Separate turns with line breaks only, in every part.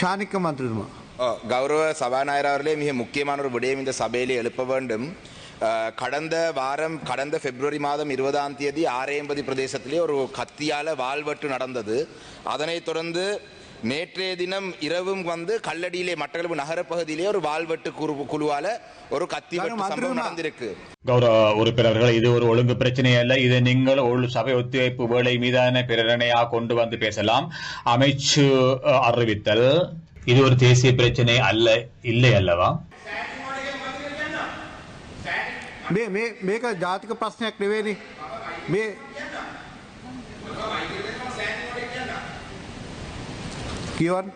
ஷானிக்க மந்திரிதுமா
கௌரவ சபாநாயகர் அவர்களே மிக முக்கியமான ஒரு விடயம் இந்த சபையிலே எழுப்ப வேண்டும் கடந்த வாரம் கடந்த பிப்ரவரி மாதம் இருபதாம் தேதி ஆரையம்பதி பிரதேசத்திலே ஒரு கத்தியால வால்வெட்டு நடந்தது அதனைத் தொடர்ந்து நேற்றைய தினம் இரவும் வந்து கல்லடியிலே மட்டக்களப்பு நகரப்பகுதியிலே ஒரு வாழ்வெட்டு குரு குழுவால ஒரு கத்தி வெட்டு சம்பவம்
மந்திரிமா.
நடந்திருக்கு
கௌரவ உறுப்பினர்கள் இது ஒரு ஒழுங்கு பிரச்சனை அல்ல இது நீங்கள் ஒரு சபை ஒத்துழைப்பு வேலை மீதான பிரேரணையாக கொண்டு வந்து பேசலாம் அமைச்சு அஹ், அறிவித்தல் இது ஒரு தேசிய பிரச்சனை அல்ல இல்லை அல்லவா
මේ මේ මේක ජාතික ප්‍රශ්නයක් නෙවෙයිනේ මේ கியூஆர்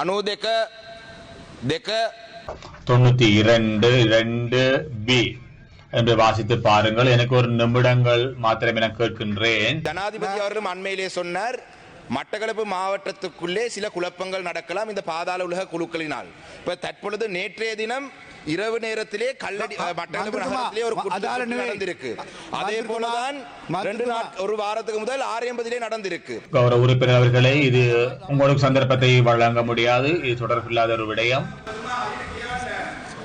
அணு தேக்க தேக்க
தொண்ணூத்தி இரண்டு இரண்டு பி என்று வாசித்து பாருங்கள். எனக்கு ஒரு நிமிடங்கள் மாத்திரம் என கேட்கின்றேன்.
ஜனாதிபதி அவர்களும் அண்மையிலே சொன்னார் மட்டக்களப்பு மாவட்டத்துக்குள்ளே சில குழப்பங்கள் நடக்கலாம் இந்த பாதாள உலக குழுக்களினால். இப்ப தற்பொழுது நேற்றைய தினம் இரவு நேரத்திலே கல்லடி மட்டக்களப்பு நகரத்திலே ஒரு குற்ற
அதால
சம்பவம்
நிலை-
நடந்திருக்கு. அதே போலதான் ரெண்டு. நாட் ஒரு வாரத்துக்கு முதல் ஆறு எண்பதிலே நடந்திருக்கு.
கௌரவ உறுப்பினர் அவர்களே இது உங்களுக்கு சந்தர்ப்பத்தை வழங்க முடியாது. இது தொடர்பில்லாத ஒரு விடயம்.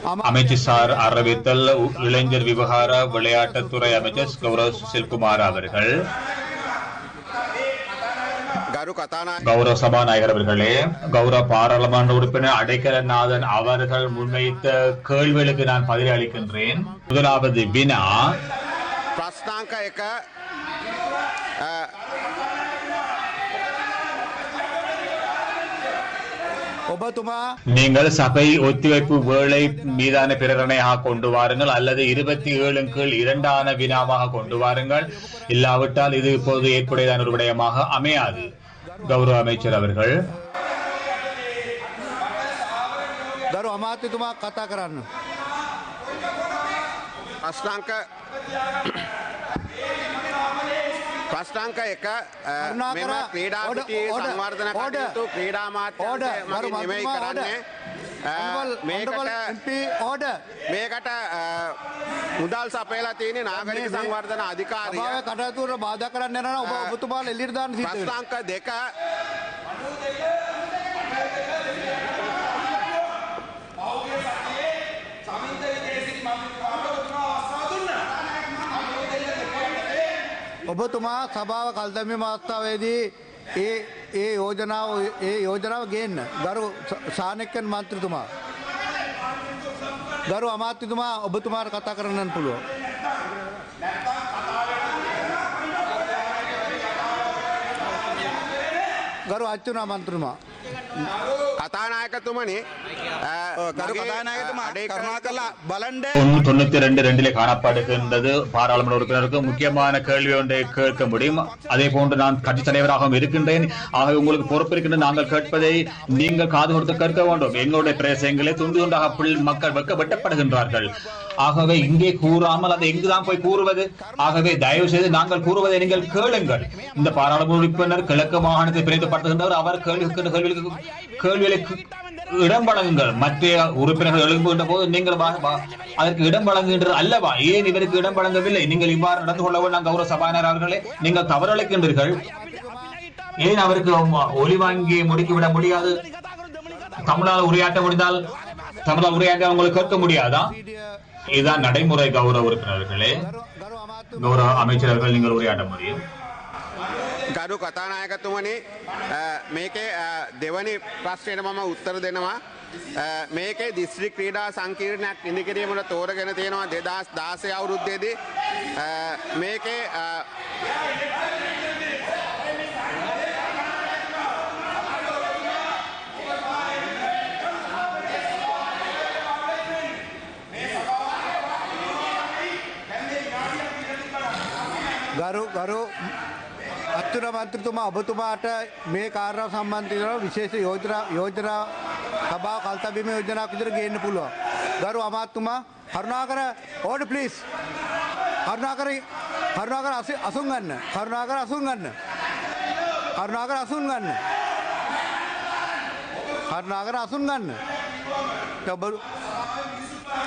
අම
அமைச்சு சார் அறிவித்தல் இளைஞர் விவகார விளையாட்டுத்துறை அமைச்சர் கௌரவ் சுசில்குமார் அவர்கள். கௌரவ சபாநாயகர் அவர்களே கௌரவ பாராளுமன்ற உறுப்பினர் அடைக்கலநாதன் அவர்கள் முன்வைத்த கேள்விகளுக்கு நான் பதில் அளிக்கின்றேன். முதலாவது வினா. நீங்கள் சபை ஒத்திவைப்பு வேலை மீதான பிரகடனையாக கொண்டு வாருங்கள் அல்லது இருபத்தி ஏழு கீழ் இரண்டான வினாவாக கொண்டு வாருங்கள். இல்லாவிட்டால் இது இப்போது ஏற்புடையதான ஒரு விடயமாக அமையாது. கௌரவ அமைச்சர் அவர்கள்
දරු අමාත්‍යතුමා කතා කරන්න
ප්‍රශ්නාංක ප්‍රශ්නාංක එක අ,
කරුණාකර
මෙම ක්‍රීඩා
ඕඩ-
පිටියේ
ඕඩ-
සංවර්ධන
ඕඩ-
කටයුතු ක්‍රීඩා මාත්‍යන්තය
ඕඩ- ගරු
මගින් නෙමෙයි
මන්ත්‍රීතුමා,
කරන්නේ අ, මේකට
ඕඩ
මේකට අ, මුදල් සපයලා තියෙන නාගරික සංවර්ධන අධිකාරිය
සභාව කටයුතුවට බාධා කරන්න යනවා ඔබ
ආ.
ඔබතුමාලා එළියට.
ප්‍රශ්නාංක දෙක
ඔබතුමා සභාව කල්දැමීම අවස්ථාවේදී ඒ ඒ යෝජනාව ඒ යෝජනාව ගේන්න ගරු ශානකයන් මන්ත්‍රතුමා. ගරු අමාත්‍යතුමා ඔබතුමාට කතා කරන්නන්න පුළුව. ගරු අච්චුනා මන්ත්‍රතුමා.
பாராளுமன்ற உறுப்பினருக்கு முக்கியமான கேள்வி ஒன்றை கேட்க முடியும் அதே போன்று நான் கட்சித் தலைவராகவும் இருக்கின்றேன் ஆகவே உங்களுக்கு பொறுப்பிருக்கின்ற நாங்கள் கேட்பதை நீங்கள் காது கொடுத்து கேட்க வேண்டும் எங்களுடைய பிரேசங்களை துண்டு துண்டாக மக்கள் வெட்கப்பட்டப்படுகின்றார்கள் ஆகவே இங்கே கூறாமல் அதை எங்குதான் போய் கூறுவது? ஆகவே தயவு செய்து நாங்கள் கூறுவதை நீங்கள் கேளுங்கள். இந்த பாராளுமன்ற உறுப்பினர் கிழக்கு மாகாணத்தை பிரித்துப்படுத்துகின்றவர் அவர் கேள்வி கேள்விகளுக்கு கேள்விகளுக்கு இடம் வழங்குங்கள். மற்ற உறுப்பினர்கள் எழும்புகின்ற போது நீங்கள் அதற்கு இடம் வழங்குகின்றது அல்லவா? ஏன் இவருக்கு இடம் வழங்கவில்லை? நீங்கள் இவ்வாறு நடந்து கொள்ள வேண்டாம் கௌரவ சபாநாயகர் அவர்களே நீங்கள் தவறளிக்கின்றீர்கள் ஏன் அவருக்கு ஒளி வாங்கி முடுக்கிவிட முடியாது? தமிழால் உரையாற்ற முடிந்தால் தமிழால் உரையாற்ற உங்களுக்கு கேட்க முடியாதா இதுதான் நடைமுறை கௌரவ உறுப்பினர்களே
ගරු අමාත්‍ය
கௌரவ அமைச்சர்கள் நீங்கள் உரையாட முடியும்
ගරු කතානායකතුමනි අ, මේකේ අ, දෙවනි ප්‍රශ්නයට මම උත්තර දෙනවා අ, මේකේ දිස්ත්‍රික් ක්‍රීඩා සංකීර්ණයක් ඉදිකිරීමට තෝරගෙන තියෙනවා දෙදස් දාසය අවුරුද්දේදී අ, මේකේ
ගරු ගරු අත්තුන මන්ත්‍රතුමා ඔබතුමාට මේ කාරණ සම්බන්ධව විශේෂ යෝජනා යෝජනා සභා කල්තබීම යෝජනාවක් විදිහට ගේන්න පුළුවන්. ගරු අමාත්‍යතුමා කරුණාකර ඕඩ ප්ලීස්. කරුණාකර කරුණාකර අසි- අසුන් ගන්න. කරුණාකර අසුන් ගන්න. කරුණාකර අසුන් ගන්න. කරුණාකර අසුන් ගන්න. ඔබ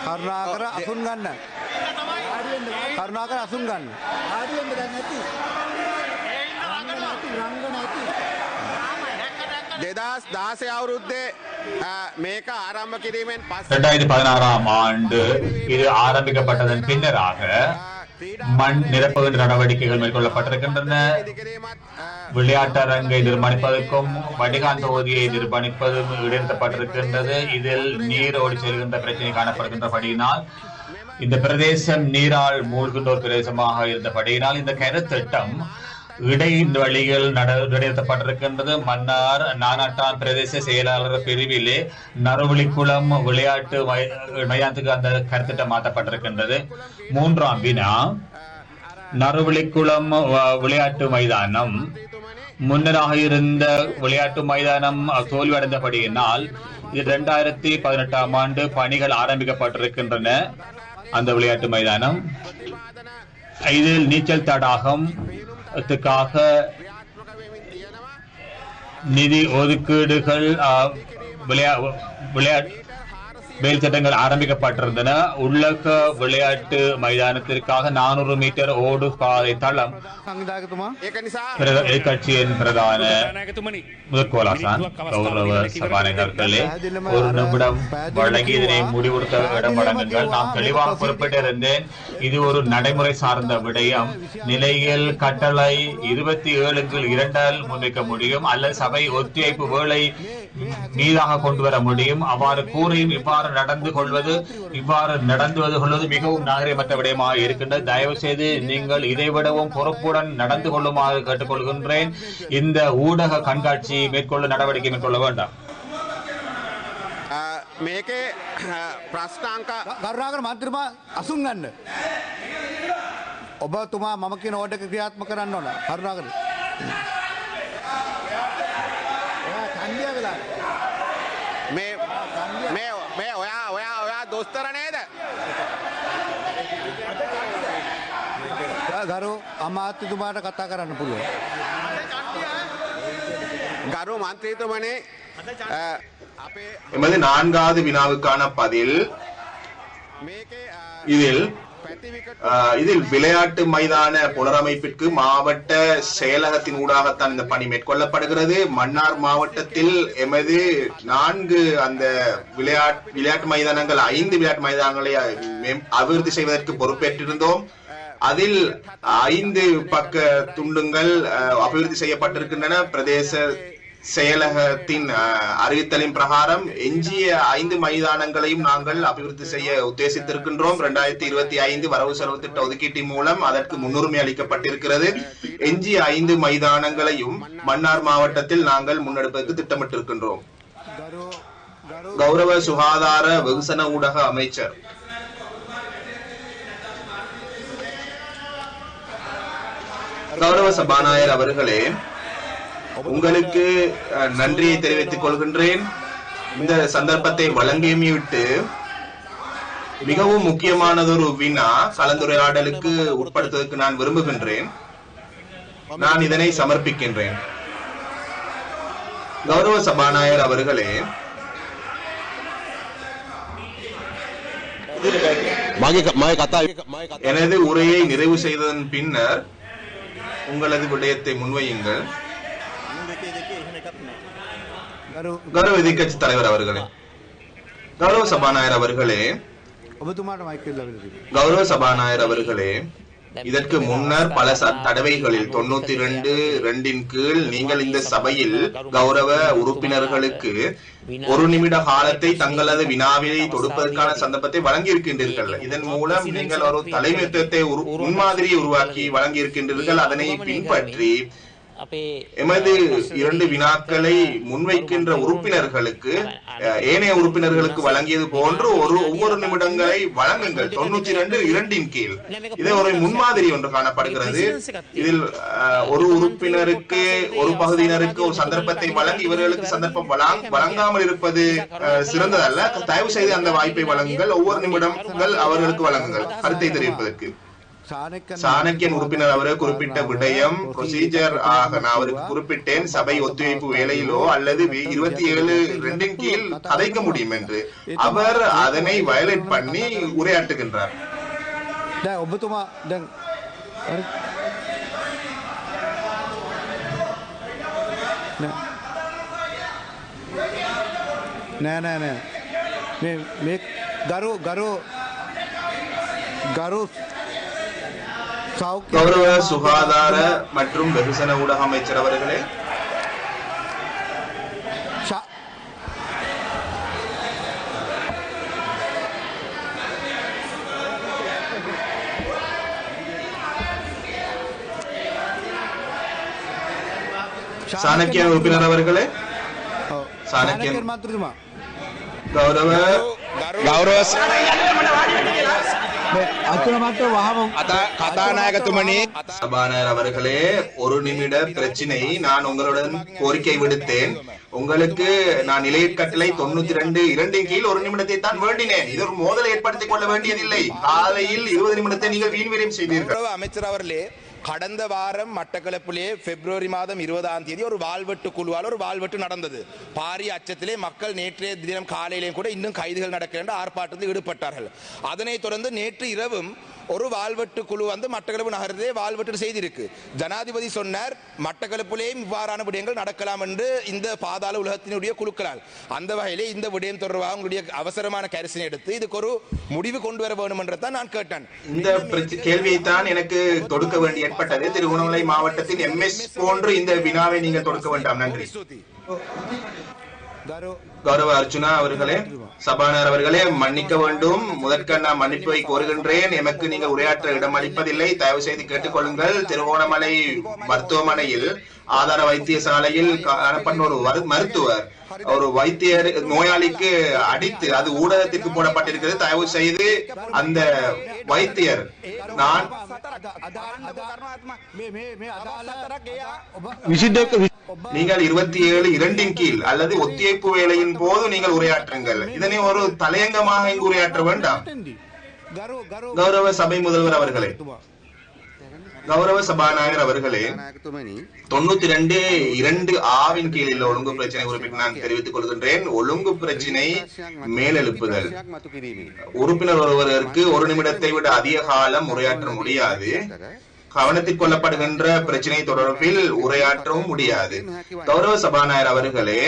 කරුණාකර අසුන් ගන්න. කරුණාකර අසුන් ගන්න.
දෙදස් දාසය අවුරුද්දේ අ, මේක ආරම්භ කිරීමෙන් පස්
இரண்டாயிரத்தி பதினாறாம் ஆண்டு இது ஆரம்பிக்கப்பட்டதன் பின்னராக மண் நிரப்புகின்ற நடவடிக்கைகள் மேற்கொள்ளப்பட்டிருக்கின்றன
ඉදිකිරීමත් අ,
விளையாட்டரங்கை நிர்மாணிப்பதற்கும் வடிகான் தொகுதியை நிர்மாணிப்பதும் இடைநிறுத்தப்பட்டிருக்கின்றது இதில் நீர் ஓடி செல்கின்ற பிரச்சனை காணப்படுகின்றபடியினால் இந்த பிரதேசம் நீரால் மூழ்கின்ற ஒரு பிரதேசமாக இருந்தபடியினால் இந்த கருத்திட்டம் இடை வழியில் நட நடத்தப்பட்டிருக்கின்றது மன்னார் நானாட்டான் பிரதேச செயலாளர் பிரிவிலே நறுவலிக்குளம் விளையாட்டு மை- மைதானத்துக்கு அந்த கருத்திட்டம் மாற்றப்பட்டிருக்கின்றது. மூன்றாம் வினா நறுவழிக்குளம் விளையாட்டு மைதானம். முன்னராக இருந்த விளையாட்டு மைதானம் தோல்வியடைந்தபடியினால் இது இரண்டாயிரத்தி பதினெட்டாம் ஆண்டு பணிகள் ஆரம்பிக்கப்பட்டிருக்கின்றன. அந்த விளையாட்டு மைதானம். இதில் நீச்சல் தடாகம். நிதி ஒதுக்கீடுகள் விளையா விளையாட்டு வேல் திட்டங்கள் ஆரம்பிக்கப்பட்டிருந்தன. உலக விளையாட்டு மைதானத்திற்காக நானூறு மீட்டர் ஓடு பாதை தளம் எதிர்கட்சியின் பிரதான முதற்கோலாசான் சபாநாயகர்களே ஒரு நிமிடம் வழங்கி இதனை முடிவுறுத்த இடம் வழங்குங்கள் நான் தெளிவாக குறிப்பிட்டிருந்தேன். இது ஒரு நடைமுறை சார்ந்த விடயம். நிலையில் கட்டளை இருபத்தி ஏழுக்கு இரண்டால் முன்வைக்க முடியும். அல்லது சபை ஒத்திவைப்பு வேலை மீதாக கொண்டு வர முடியும் அவ்வாறு கூறியும் இவ்வாறு நடந்து கொள்வது இவ்வாறு நடந்து கொள்வது மிகவும் நாகரிகமற்ற விடயமாக இருக்கின்றது தயவு செய்து நீங்கள் இதைவிடவும் பொறுப்புடன் நடந்து கொள்ளுமாறு கேட்டுக்கொள்கின்றேன் இந்த ஊடக கண்காட்சி மேற்கொள்ள நடவடிக்கை மேற்கொள்ள வேண்டாம்
අ, මේකේ අ, ප්‍රශ්නාංක
කරුණාකර මන්ත්‍රමා අසුන් ගන්න. ඔබතුමා මම කියන ඕඩක ක්‍රියාත්ම කරන්න ඕන කරුණාකර. කන්දිය වෙලා
මේ මේ මේ ඔයා ඔයා ඔයා දොස්තර නේද
ගරු අමාත්‍යතුමාට කතා කරන්න පුළුව.
ගරු මන්ත්‍රීතුමනේ අ, අපේ
எமது நான்காவது வினாவுக்கான பதில்
මේකේ අ,
இதில்
පැතිවිකට
ஆஹ், இதில் விளையாட்டு மைதான புனரமைப்பிற்கு மாவட்ட செயலகத்தின் ஊடாகத்தான் இந்த பணி மேற்கொள்ளப்படுகிறது. மன்னார் மாவட்டத்தில் எமது நான்கு அந்த விளையாட்டு விளையாட்டு மைதானங்கள் ஐந்து விளையாட்டு மைதானங்களை அபிவிருத்தி செய்வதற்கு பொறுப்பேற்றிருந்தோம். அதில் ஐந்து பக்க துண்டுங்கள் அபிவிருத்தி செய்யப்பட்டிருக்கின்றன. பிரதேச செயலகத்தின் அறிவித்தலின் பிரகாரம் எஞ்சிய ஐந்து மைதானங்களையும் நாங்கள் அபிவிருத்தி செய்ய உத்தேசித்திருக்கின்றோம். இரண்டாயிரத்தி இருபத்தி ஐந்து வரவு செலவு திட்ட ஒதுக்கீட்டின் மூலம் அதற்கு முன்னுரிமை அளிக்கப்பட்டிருக்கிறது. எஞ்சிய ஐந்து மைதானங்களையும் மன்னார் மாவட்டத்தில் நாங்கள் முன்னெடுப்பதற்கு திட்டமிட்டிருக்கின்றோம். கௌரவ சுகாதார வெகுசன ஊடக அமைச்சர். கௌரவ சபாநாயகர் அவர்களே உங்களுக்கு நன்றியை தெரிவித்துக் கொள்கின்றேன். இந்த சந்தர்ப்பத்தை வழங்கியமைவிட்டு மிகவும் முக்கியமானதொரு வினா கலந்துரையாடலுக்கு உட்படுத்துவதற்கு நான் விரும்புகின்றேன். நான் இதனை சமர்ப்பிக்கின்றேன். கௌரவ சபாநாயகர் அவர்களே எனது உரையை நிறைவு செய்ததன் பின்னர் உங்களது விடயத்தை முன்வையுங்கள். கௌரவ எதிர்கட்சி தலைவர் அவர்களே. கௌரவ சபாநாயகர் அவர்களே. கௌரவ சபாநாயகர் அவர்களே இதற்கு முன்னர் பல தடவைகளில் தொண்ணூத்தி ரெண்டு ரெண்டின் கீழ் நீங்கள் இந்த சபையில் கௌரவ உறுப்பினர்களுக்கு ஒரு நிமிட காலத்தை தங்களது வினாவை தொடுப்பதற்கான சந்தர்ப்பத்தை வழங்கியிருக்கின்றீர்கள். இதன் மூலம் நீங்கள் ஒரு தலைமைத்துவத்தை முன்மாதிரியை உருவாக்கி வழங்கியிருக்கின்றீர்கள். அதனை பின்பற்றி எமது இரண்டு வினாக்களை முன்வைக்கின்ற உறுப்பினர்களுக்கு ஏனைய உறுப்பினர்களுக்கு வழங்கியது போன்று ஒரு ஒவ்வொரு நிமிடங்களை வழங்குங்கள். தொண்ணூற்றி இரண்டு இரண்டின் கீழ். இது ஒரு முன்மாதிரி ஒன்று காணப்படுகிறது. இதில் ஒரு உறுப்பினருக்கு ஒரு பகுதியினருக்கு ஒரு சந்தர்ப்பத்தை வழங்கி இவர்களுக்கு சந்தர்ப்பம் வழங்காமல் இருப்பது சிறந்ததல்ல. தயவு செய்து அந்த வாய்ப்பை வழங்குங்கள். ஒவ்வொரு நிமிடங்கள் அவர்களுக்கு வழங்குங்கள். கருத்தை தெரிவிப்பதற்கு. சாணக்கியன் உறுப்பினர் அவர்கள் குறிப்பிட்ட விடயம் ப்ரொசீஜர் ஆக நான் அவருக்கு குறிப்பிட்டேன் சபை ஒத்துழைப்பு வேலையிலோ அல்லது வி- இருபத்தி ஏழு ரெண்டின் கீழ் கதைக்க முடியும் என்று அவர் அதனை வயலேட் பண்ணி உரையாற்றுகின்றார்
දැ ඔබතුමා දැන් හරි. නෑ. නෑ නෑ නෑ මේ මේ ගරු ගරු ගරු සෞඛ්‍ය
கௌரவ சுகாதார மற்றும் வெகுசன ஊடக அமைச்சர் அவர்களே. சாணக்கிய உறுப்பினர் அவர்களே.
சாணக்கியன்
கௌரவ
கௌரவ
கதாநாயகத்துமணி
சபாநாயகர் அவர்களே ஒரு நிமிட பிரச்சனை. நான் உங்களுடன் கோரிக்கை விடுத்தேன். உங்களுக்கு நான் நிலையற்கட்டளை தொண்ணூத்தி ரெண்டு இரண்டின் கீழ் ஒரு நிமிடத்தை தான் வேண்டினேன். இது ஒரு மோதலை ஏற்படுத்திக் கொள்ள வேண்டியதில்லை. காலையில் இருபது நிமிடத்தை நீங்கள் வீண் விரயம் செய்தீர்கள்
அமைச்சர் அவர்களே கடந்த வாரம் மட்டக்களப்பிலே பிப்ரவரி மாதம் இருபதாம் தேதி ஒரு வால்வெட்டு குழுவால் ஒரு வால்வெட்டு நடந்தது. பாரிய அச்சத்திலே மக்கள் நேற்றைய தினம் காலையிலேயும் கூட இன்னும் கைதுகள் நடக்கின்ற ஆர்ப்பாட்டத்தில் ஈடுபட்டார்கள். அதனைத் தொடர்ந்து நேற்று இரவும் ஒரு வாழ்வெட்டு குழு வந்து மட்டக்களப்பு நகரத்தை வாழ்வெட்டு செய்திருக்கு. ஜனாதிபதி சொன்னார் மட்டக்களப்புலேயும் இவ்வாறான விடயங்கள் நடக்கலாம் என்று இந்த பாதாள உலகத்தினுடைய குழுக்களால். அந்த வகையிலே இந்த விடயம் தொடர்பாக உங்களுடைய அவசரமான கரிசனை எடுத்து இதுக்கு ஒரு முடிவு கொண்டு வர வேண்டும் என்று நான் கேட்டேன்.
இந்த கேள்வியை தான் எனக்கு தொடுக்க வேண்டி ஏற்பட்டது. திருவண்ணாமலை மாவட்டத்தில் எம்எஸ் போன்று இந்த வினாவை நீங்கள் தொடுக்க வேண்டாம். நன்றி. கௌரவ அர்ஜுனா அவர்களே சபாநாயகர் அவர்களே மன்னிக்க வேண்டும் முதற்க நான் மன்னிப்பை கோருகின்றேன் எமக்கு நீங்கள் உரையாற்ற இடம் அளிப்பதில்லை தயவு செய்து கேட்டுக்கொள்ளுங்கள் திருவோணமலை மருத்துவமனையில் ஆதார வைத்தியசாலையில் காணப்பட்ட ஒரு மருத்துவர் ஒரு வைத்தியர் நோயாளிக்கு அடித்து அது ஊடகத்திற்கு போடப்பட்டிருக்கிறது. தயவு செய்து அந்த வைத்தியர் நான் நீங்கள் இருபத்தி ஏழு இரண்டின் கீழ் அல்லது ஒத்தியைப்பு வேலையின் போது நீங்கள் உரையாற்றுங்கள். இதனை ஒரு தலையங்கமாக இங்கு உரையாற்ற வேண்டாம். கௌரவ சபை முதல்வர் அவர்களை. கௌரவ சபாநாயகர் அவர்களே தொண்ணூத்தி ரெண்டு இரண்டு ஆவின் கீழில் ஒழுங்கு பிரச்சனை குறிப்பிட்டு நான் தெரிவித்துக் கொள்கின்றேன். ஒழுங்கு பிரச்சனை மேலெழுப்புதல். உறுப்பினர் ஒருவருக்கு ஒரு நிமிடத்தை விட அதிக காலம் உரையாற்ற முடியாது. கவனத்தில் கொள்ளப்படுகின்ற பிரச்சனை தொடர்பில் உரையாற்றவும் முடியாது. கௌரவ சபாநாயகர் அவர்களே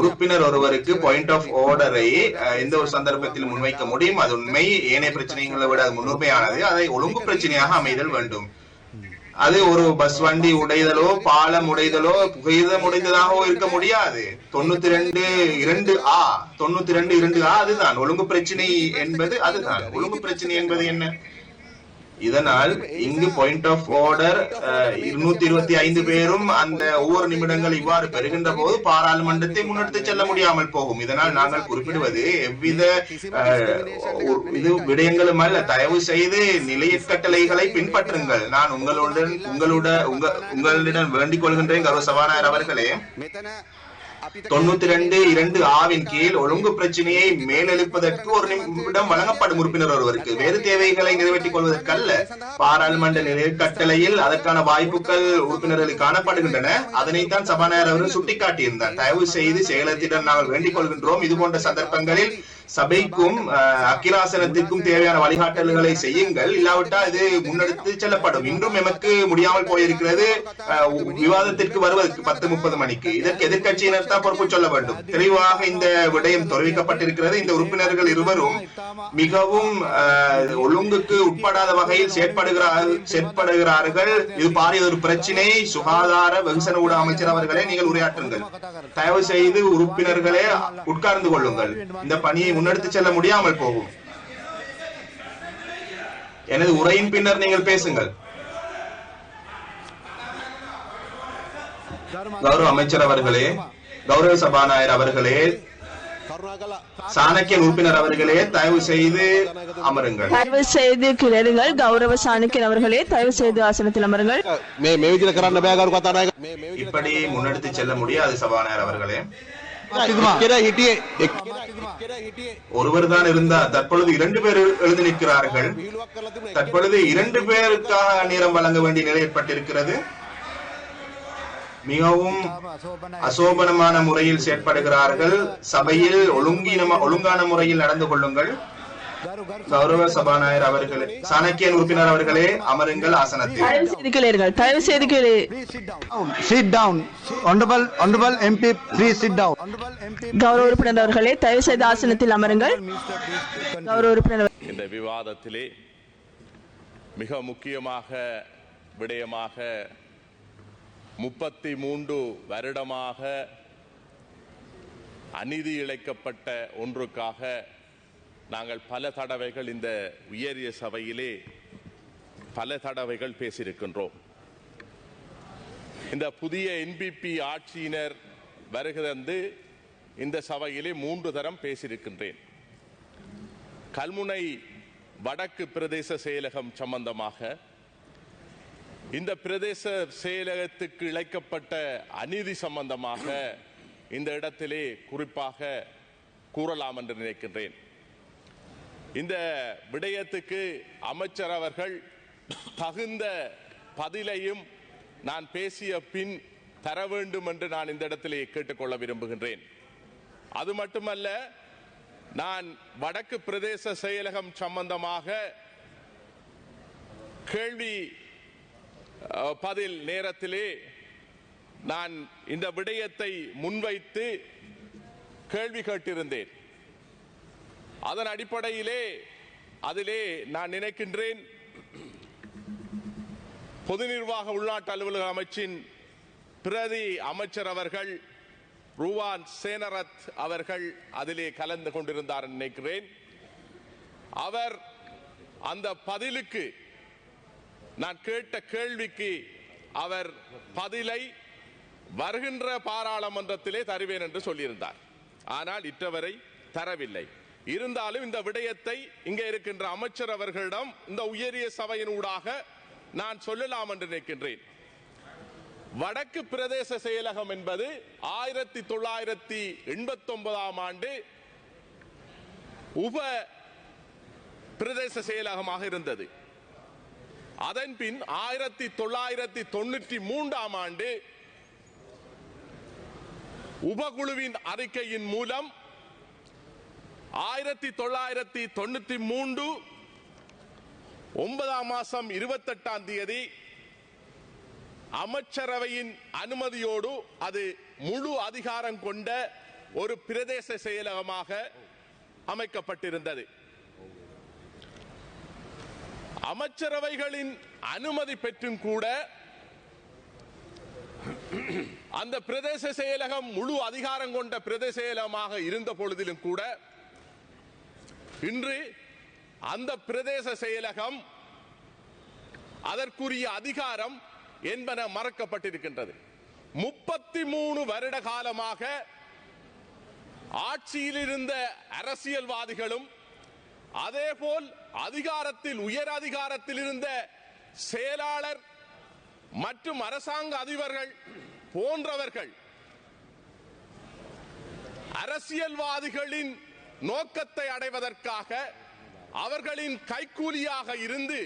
உறுப்பினர் ஒருவருக்கு பாயிண்ட் ஆஃப் ஆர்டரை எந்த ஒரு சந்தர்ப்பத்தில் முன்வைக்க முடியும்? அது உண்மை. ஏனைய பிரச்சனைகளை விட அது முன்னுரிமையானது. அதை ஒழுங்கு பிரச்சனையாக அமைதல் வேண்டும். அது ஒரு பஸ் வண்டி உடைதலோ பாலம் உடைதலோ புகையிரம் உடைந்ததாகவோ இருக்க முடியாது. தொண்ணூத்தி ரெண்டு இரண்டு ஆ தொண்ணூத்தி ரெண்டு இரண்டு ஆ அதுதான். ஒழுங்கு பிரச்சனை என்பது அதுதான். ஒழுங்கு பிரச்சனை என்பது என்ன? இதனால் இங்கு பாயிண்ட் ஆஃப் ஆர்டர் இருநூத்தி இருபத்தி ஐந்து பேரும் அந்த ஒவ்வொரு நிமிடங்கள் இவ்வாறு பெறுகின்ற போது பாராளுமன்றத்தை முன்னெடுத்து செல்ல முடியாமல் போகும். இதனால் நாங்கள் குறிப்பிடுவது எவ்வித uh, இது விடயங்களும் அல்ல. தயவு செய்து நிலைய கட்டளைகளை பின்பற்றுங்கள். நான் உங்களுடன் உங்களுடன் உங்க உங்களிடம் வேண்டிக் கொள்கின்றேன் கௌரவ சபாநாயகர் அவர்களே. தொண்ணூத்தி ரெண்டு இரண்டு ஆவின் கீழ் ஒழுங்கு பிரச்சனையை மேலெழுப்பதற்கு ஒரு நிமிடம் வழங்கப்படும் உறுப்பினர் ஒருவருக்கு வேறு தேவைகளை நிறைவேற்றிக் கொள்வதற்கல்ல. பாராளுமன்ற நிலைய கட்டளையில் அதற்கான வாய்ப்புகள் உறுப்பினர்களுக்கு காணப்படுகின்றன. அதனைத்தான் சபாநாயகர் அவர்கள் சுட்டிக்காட்டியிருந்தார். தயவு செய்து செயலத்திடம் நாங்கள் வேண்டிக் கொள்கின்றோம். இது போன்ற சந்தர்ப்பங்களில் சபைக்கும் அஹ், அக்கிராசனத்திற்கும் தேவையான வழிகாட்டல்களை செய்யுங்கள். இல்லாவிட்டால் இது முன்னெடுத்து செல்லப்படும். இன்றும் எமக்கு முடியாமல் போயிருக்கிறது. விவாதத்திற்கு வருவதற்கு பத்து முப்பது மணிக்கு. இதற்கு எதிர்க்கட்சியினர் தான் பொறுப்பு சொல்ல வேண்டும். தெளிவாக இந்த விடயம் தெரிவிக்கப்பட்டிருக்கிறது. இந்த உறுப்பினர்கள் இருவரும் மிகவும் ஒழுங்குக்கு உட்படாத வகையில் செயற்படுகிறார்கள் செயற்படுகிறார்கள். இது பாரிய ஒரு பிரச்சினை. சுகாதார வெகுசன ஊட அமைச்சர் அவர்களே நீங்கள் உரையாற்றுங்கள். தயவு செய்து உறுப்பினர்களே உட்கார்ந்து கொள்ளுங்கள். இந்த பணியை முன்னெடுத்து செல்ல முடியாமல் போகும். எனது உரையின் பின்னர் நீங்கள் பேசுங்கள். கௌரவ அமைச்சர் அவர்களே கௌரவ சபாநாயகர் அவர்களே சாணக்கியன் உறுப்பினர் அவர்களே தயவு செய்து அமருங்கள்.
தயவு செய்து கிளறுங்கள். கௌரவ சாணக்கியன் அவர்களே தயவு செய்து ஆசனத்தில் அமருங்கள்.
இப்படி முன்னெடுத்து செல்ல முடியாது சபாநாயகர் அவர்களே. ஒருவர் தான் இருந்தார் தற்பொழுது இரண்டு பேர் எழுந்து நிற்கிறார்கள். தற்பொழுது இரண்டு பேருக்காக நேரம் வழங்க வேண்டிய நிலை ஏற்பட்டிருக்கிறது. மிகவும் அசோபனமான முறையில் செயற்படுகிறார்கள். சபையில் ஒழுங்கின ஒழுங்கான முறையில் நடந்து கொள்ளுங்கள். கௌரவ சபாநாயகர் அவர்களே சாணக்கியன் உறுப்பினர் அவர்களே அமருங்கள் ஆசனத்தில்
தயவு செய்து கேளீர்கள் தயவு செய்து கேளு
sit down. Honorable MP.
கௌரவ உறுப்பினர் அவர்களே தயவு செய்து ஆசனத்தில் அமருங்கள். கௌரவ உறுப்பினர்
இந்த விவாதத்திலே மிக முக்கியமாக விடயமாக முப்பத்தி மூன்று வருடமாக அநீதி இழைக்கப்பட்ட ஒன்றுக்காக நாங்கள் பல தடவைகள் இந்த உயரிய சபையிலே பல தடவைகள் பேசியிருக்கின்றோம். இந்த புதிய என்பிபி ஆட்சியினர் வருகிறது இந்த சபையிலே மூன்று தரம் பேசியிருக்கின்றேன். கல்முனை வடக்கு பிரதேச செயலகம் சம்பந்தமாக இந்த பிரதேச செயலகத்துக்கு இழைக்கப்பட்ட அநீதி சம்பந்தமாக இந்த இடத்திலே குறிப்பாக கூறலாம் என்று நினைக்கின்றேன். இந்த விடயத்துக்கு அமைச்சர் அவர்கள் தகுந்த பதிலையும் நான் பேசிய பின் தர வேண்டும் என்று நான் இந்த இடத்திலே கேட்டுக்கொள்ள விரும்புகின்றேன். அது மட்டுமல்ல நான் வடக்கு பிரதேச செயலகம் சம்பந்தமாக கேள்வி பதில் நேரத்திலே நான் இந்த விடயத்தை முன்வைத்து கேள்வி கேட்டிருந்தேன். அதன் அடிப்படையிலே அதிலே நான் நினைக்கின்றேன் பொது நிர்வாக உள்நாட்டு அலுவலக அமைச்சின் பிரதி அமைச்சர் அவர்கள் ரூவான் சேனரத் அவர்கள் அதிலே கலந்து கொண்டிருந்தார் நினைக்கிறேன். அவர் அந்த பதிலுக்கு நான் கேட்ட கேள்விக்கு அவர் பதிலை வருகின்ற பாராளுமன்றத்திலே தருவேன் என்று சொல்லியிருந்தார். ஆனால் இற்றவரை தரவில்லை. இருந்தாலும் இந்த விடயத்தை இங்கே இருக்கின்ற அமைச்சர் அவர்களிடம் இந்த உயரிய சபையின் ஊடாக நான் சொல்லலாம் என்று நினைக்கின்றேன். வடக்கு பிரதேச செயலகம் என்பது ஆயிரத்தி தொள்ளாயிரத்தி எண்பத்தி ஒன்பதாம் ஆண்டு உப பிரதேச செயலகமாக இருந்தது. அதன் பின் ஆயிரத்தி தொள்ளாயிரத்தி தொண்ணூற்றி மூன்றாம் ஆண்டு உபகுழுவின் அறிக்கையின் மூலம் ஆயிரத்தி தொள்ளாயிரத்தி தொண்ணூத்தி மூன்று ஒன்பதாம் மாசம் இருபத்தெட்டாம் தேதி அமைச்சரவையின் அனுமதியோடு அது முழு அதிகாரம் கொண்ட ஒரு பிரதேச செயலகமாக அமைக்கப்பட்டிருந்தது. அமைச்சரவைகளின் அனுமதி பெற்றும் கூட அந்த பிரதேச செயலகம் முழு அதிகாரம் கொண்ட பிரதேச செயலகமாக இருந்த பொழுதிலும் கூட இன்று அந்த பிரதேச செயலகம் அதற்குரிய அதிகாரம் என்பன மறக்கப்பட்டிருக்கின்றது. முப்பத்தி மூணு வருட காலமாக ஆட்சியில் இருந்த அரசியல்வாதிகளும் அதேபோல் அதிகாரத்தில் உயர் அதிகாரத்தில் இருந்த செயலாளர் மற்றும் அரசாங்க அதிபர்கள் போன்றவர்கள் அரசியல்வாதிகளின் நோக்கத்தை அடைவதற்காக அவர்களின் கைக்கூலியாக இருந்து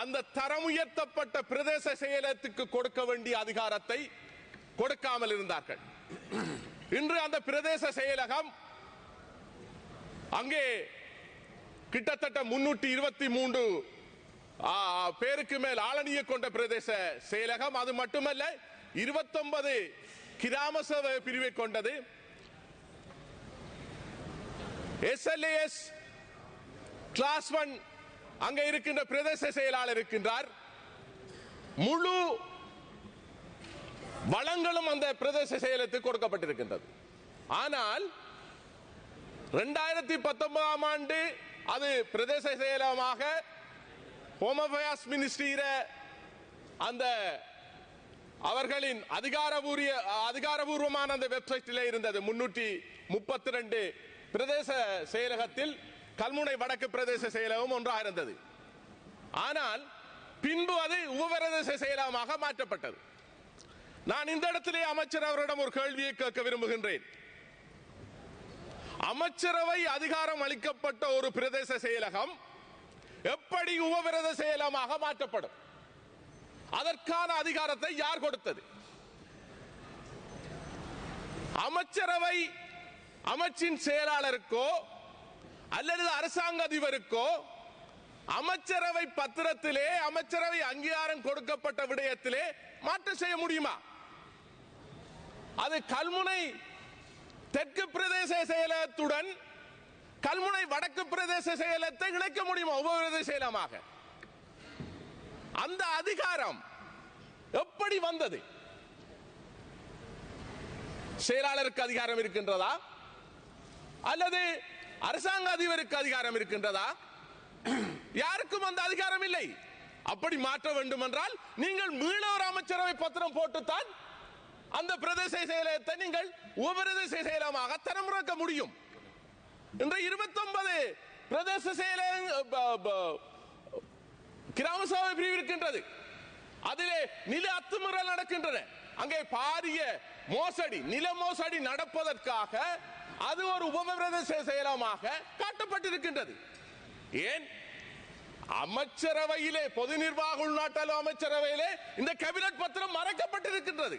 அந்த தரம் உயர்த்தப்பட்ட பிரதேச செயலகத்துக்கு கொடுக்க வேண்டிய அதிகாரத்தை கொடுக்காமல் இருந்தார்கள். இன்று அந்த பிரதேச செயலகம் அங்கே கிட்டத்தட்ட முன்னூற்றி இருபத்தி மூன்று பேருக்கு மேல் ஆளணியை கொண்ட பிரதேச செயலகம். அது மட்டுமல்ல இருபத்தொன்பது கிராம சபை பிரிவை கொண்டது. எஸ்எல்ஏஎஸ் கிளாஸ் ஒன் அங்க இருக்கின்ற பிரதேச செயலாளர் இருக்கின்றார். முழு வளங்களும் அந்த பிரதேச செயலத்துக்கு கொடுக்கப்பட்டிருக்கின்றது. ஆனால் இரண்டாயிரத்தி பத்தொன்பதாம் ஆண்டு அது பிரதேச செயலமாக ஹோம் அஃபேர்ஸ் மினிஸ்ட்ரியில அந்த அவர்களின் அதிகாரபூரிய அதிகாரபூர்வமான அந்த வெப்சைட்டில் இருந்தது. முன்னூற்றி முப்பத்தி ரெண்டு பிரதேச செயலகத்தில் கல்முனை வடக்கு பிரதேச செயலகம் ஒன்றாக இருந்தது ஆனால் பின்பு அது உபபிரதேச செயலகமாக மாற்றப்பட்டது. நான் இந்த இடத்திலே அமைச்சர் அவரிடம் ஒரு கேள்வியை கேட்க விரும்புகின்றேன். அமைச்சரவை அதிகாரம் அளிக்கப்பட்ட ஒரு பிரதேச செயலகம் எப்படி உபவிரத செயலகமாக மாற்றப்படும்? அதற்கான அதிகாரத்தை யார் கொடுத்தது? அமைச்சரவை அமைச்சின் செயலாளருக்கோ அல்லது அரசாங்க அதிபருக்கோ அமைச்சரவை பத்திரத்திலே அமைச்சரவை அங்கீகாரம் கொடுக்கப்பட்ட விடயத்திலே மாற்றம் செய்ய முடியுமா? அது கல்முனை தெற்கு பிரதேச செயலகத்துடன் கல்முனை வடக்கு பிரதேச செயலகத்தை இணைக்க முடியுமா? உபபிரதேச செயலமாக அந்த அதிகாரம் எப்படி வந்தது? செயலாளருக்கு அதிகாரம் இருக்கின்றதா? அல்லது அரசாங்க அதிபருக்கு அதிகாரம் இருக்கின்றதா? யாருக்கும் அந்த அதிகாரம் இல்லை. அப்படி மாற்ற வேண்டும் என்றால் நீங்கள் மீள ஒரு அமைச்சரவை பத்திரம் போட்டுத்தான் அந்த பிரதேச செயலகத்தை நீங்கள் உபபிரதேச செயலகமாக தரமுறக்க முடியும். இன்று இருபத்தொன்பது பிரதேச செயலக கிராம சபை பிரிவு இருக்கின்றது. அதிலே நில அத்துமுறை நடக்கின்றன. அங்கே பாரிய மோசடி நில மோசடி நடப்பதற்காக அது ஒரு உபபிரதேச செயலமாக காட்டப்பட்டிருக்கின்றது. ஏன்? அமைச்சரவையிலே பொது நிர்வாக உள்நாட்டாலும் அமைச்சரவையிலே இந்த கேபினட் பத்திரம் மறைக்கப்பட்டிருக்கின்றது.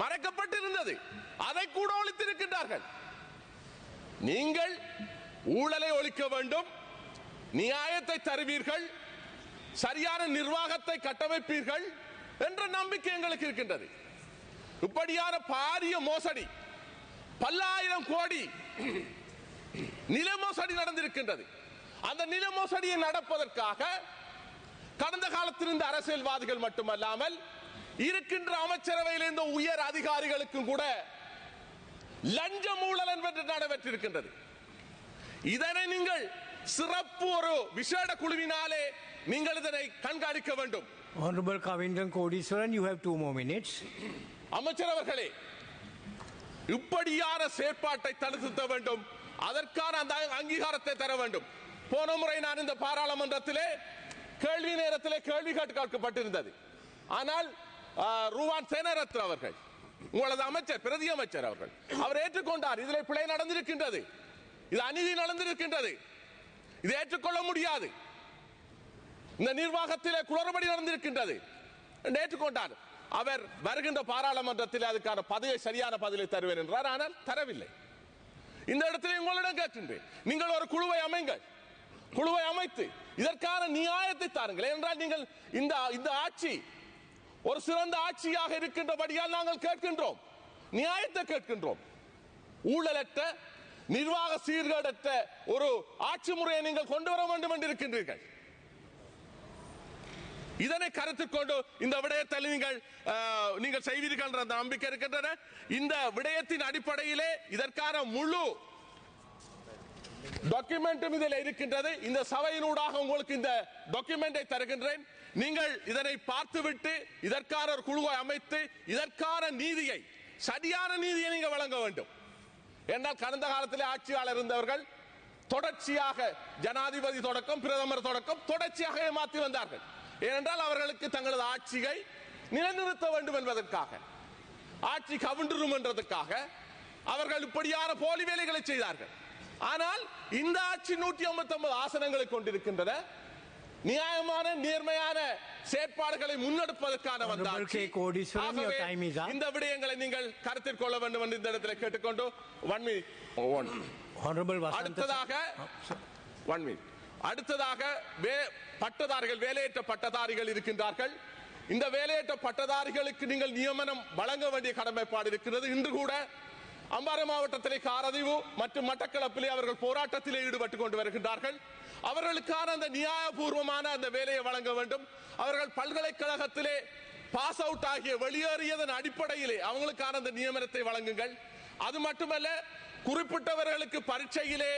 மறைக்கப்பட்டிருந்தது. அதை கூட ஒழித்திருக்கின்றார்கள். நீங்கள் ஊழலை ஒழிக்க வேண்டும் நியாயத்தை தருவீர்கள் சரியான நிர்வாகத்தை கட்டமைப்பீர்கள் என்ற நம்பிக்கை எங்களுக்கு இருக்கின்றது. இப்படியான பாரிய மோசடி பல்லாயிரம் கோடி நில மோசடி நடந்திருக்கின்றது. அந்த நில மோசடியை நடப்பதற்காக கடந்த காலத்தில் இருந்த அரசியல்வாதிகள் மட்டுமல்லாமல் இருக்கின்ற அமைச்சரவையில் இருந்த உயர் அதிகாரிகளுக்கும் கூட லஞ்ச ஊழல் என்பது நடைபெற்றிருக்கின்றது. இதனை நீங்கள் சிறப்பு ஒரு விசேட குழுவினாலே நீங்கள் இதனை கண்காணிக்க வேண்டும்.
Honorable Kavindran Kodiswaran, you have two more minutes.
அமைச்சர் அவர்களே இப்படியான செயற்பாட்டை தடுத்த வேண்டும். அதற்கான அந்த அங்கீகாரத்தை தர வேண்டும். போன முறை நான் இந்த பாராளுமன்றத்திலே கேள்வி நேரத்திலே கேள்வி கேட்டு கேட்கப்பட்டிருந்தது. ஆனால் ரூவான் சேனரத்ன அவர்கள் உங்களது அமைச்சர் பிரதி அமைச்சர் அவர்கள் அவர் ஏற்றுக்கொண்டார். இதில் பிழை நடந்திருக்கின்றது. இது அநீதி நடந்திருக்கின்றது. இது ஏற்றுக்கொள்ள முடியாது. இந்த நிர்வாகத்திலே குளறுபடி நடந்திருக்கின்றது. ஏற்றுக்கொண்டார். அவர் வருகின்ற பாராளுமன்றத்தில் அதுக்கான பதிலை சரியான பதிலை தருவேன் என்றார். ஆனால் தரவில்லை. இந்த இடத்துல உங்களிடம் கேட்கின்றேன். நீங்கள் ஒரு குழுவை அமைங்கள். குழுவை அமைத்து இதற்கான நியாயத்தை தாருங்கள். என்றால் நீங்கள் இந்த இந்த ஆட்சி ஒரு சிறந்த ஆட்சியாக இருக்கின்றபடியால் நாங்கள் கேட்கின்றோம். நியாயத்தை கேட்கின்றோம். ஊழலற்ற நிர்வாக சீர்கேடற்ற ஒரு ஆட்சி முறையை நீங்கள் கொண்டு வர வேண்டும் என்று இருக்கின்றீர்கள் இதனை கருத்தில் கொண்டு இந்த விடயத்தை நீங்கள் நீங்கள் செய்வீர்கள் என்ற அந்த நம்பிக்கை இருக்கின்றன. இந்த விடயத்தின் அடிப்படையிலே இதற்கான முழு டாக்குமெண்ட்டும் இதில் இருக்கின்றது. இந்த சபையினூடாக உங்களுக்கு இந்த டாக்குமெண்டை தருகின்றேன். நீங்கள் இதனை பார்த்துவிட்டு இதற்கான ஒரு குழுவை அமைத்து இதற்கான நீதியை சரியான நீதியை நீங்கள் வழங்க வேண்டும். என்றால் கடந்த காலத்திலே ஆட்சியாளர் இருந்தவர்கள் தொடர்ச்சியாக ஜனாதிபதி தொடக்கம் பிரதமர் தொடக்கம் தொடர்ச்சியாக ஏமாற்றி வந்தார்கள். ஏனென்றால் அவர்களுக்கு தங்களது ஆட்சியை நிலைநிறுத்த வேண்டும் என்பதற்காக ஆட்சி கவுண்டரும் என்றதுக்காக அவர்கள் இப்படியான போலி வேலைகளை செய்தார்கள் ஆனால் இந்த ஆட்சி நூற்றி ஐம்பத்தி ஒன்பது ஆசனங்களை கொண்டிருக்கின்றன நியாயமான நேர்மையான செயற்பாடுகளை முன்னெடுப்பதற்கான வந்த
Honorable
ஆட்சி.
K. Kodiswaran, your
ஆகவே
time is up.
இந்த விடயங்களை நீங்கள் கருத்தில் கொள்ள வேண்டும் என்று இந்த இடத்தில் கேட்டுக்கொண்டு ஒன்
Honorable Vasantha.
அடுத்ததாக ஒன் மினிட் அடுத்ததாக வே- பட்டதாரிகள் வேலையற்ற பட்டதாரிகள் இருக்கின்றார்கள். இந்த வேலையற்ற பட்டதாரிகளுக்கு நீங்கள் நியமனம் வழங்க வேண்டிய கடமைப்பாடு இருக்கிறது. இன்று கூட அம்பாறை மாவட்டத்திலே காரதிவு மற்றும் மட்டக்களப்பிலே அவர்கள் போராட்டத்திலே ஈடுபட்டு கொண்டு வருகின்றார்கள். அவர்களுக்கான அந்த நியாயபூர்வமான அந்த வேலையை வழங்க வேண்டும். அவர்கள் பல்கலைக்கழகத்திலே பாஸ் அவுட் ஆகிய வெளியேறியதன் அடிப்படையிலே அவங்களுக்கான அந்த நியமனத்தை வழங்குங்கள். அது மட்டுமல்ல குறிப்பிட்டவர்களுக்கு பரீட்சையிலே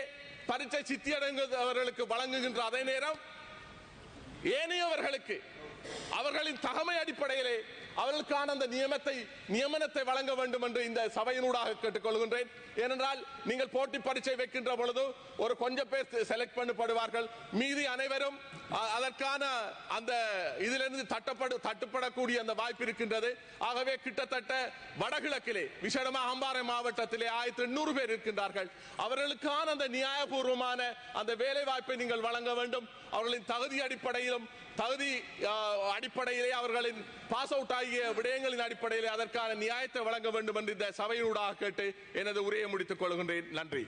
பரீட்சை சித்தியடைந்தவர்களுக்கு வழங்குகின்ற அதே நேரம் ஏனையவர்களுக்கு அவர்களின் தகமை அடிப்படையிலே அவர்களுக்கான அந்த நியமத்தை நியமனத்தை வழங்க வேண்டும் என்று இந்த சபையினூடாக கேட்டுக்கொள்கின்றேன். ஏனென்றால் நீங்கள் போட்டி பரீட்சை வைக்கின்ற பொழுது ஒரு கொஞ்சம் பேர் செலக்ட் பண்ணப்படுவார்கள். மீதி அனைவரும் அதற்கான அந்த இதிலிருந்து தட்டப்படு தட்டுப்படக்கூடிய அந்த வாய்ப்பு இருக்கின்றது. ஆகவே கிட்டத்தட்ட வடகிழக்கிலே விசேடமாக அம்பாறை மாவட்டத்திலே ஆயிரத்தி எண்ணூறு பேர் இருக்கின்றார்கள். அவர்களுக்கான அந்த நியாயபூர்வமான அந்த வேலை வாய்ப்பை நீங்கள் வழங்க வேண்டும். அவர்களின் தகுதி அடிப்படையிலும் தகுதி அடிப்படையிலே அவர்களின் பாஸ் அவுட் ஆகிய விடயங்களின் அடிப்படையிலே அதற்கான நியாயத்தை வழங்க வேண்டும் என்று இந்த சபையினூடாக கேட்டு எனது உரையை முடித்துக் கொள்கின்றேன். நன்றி.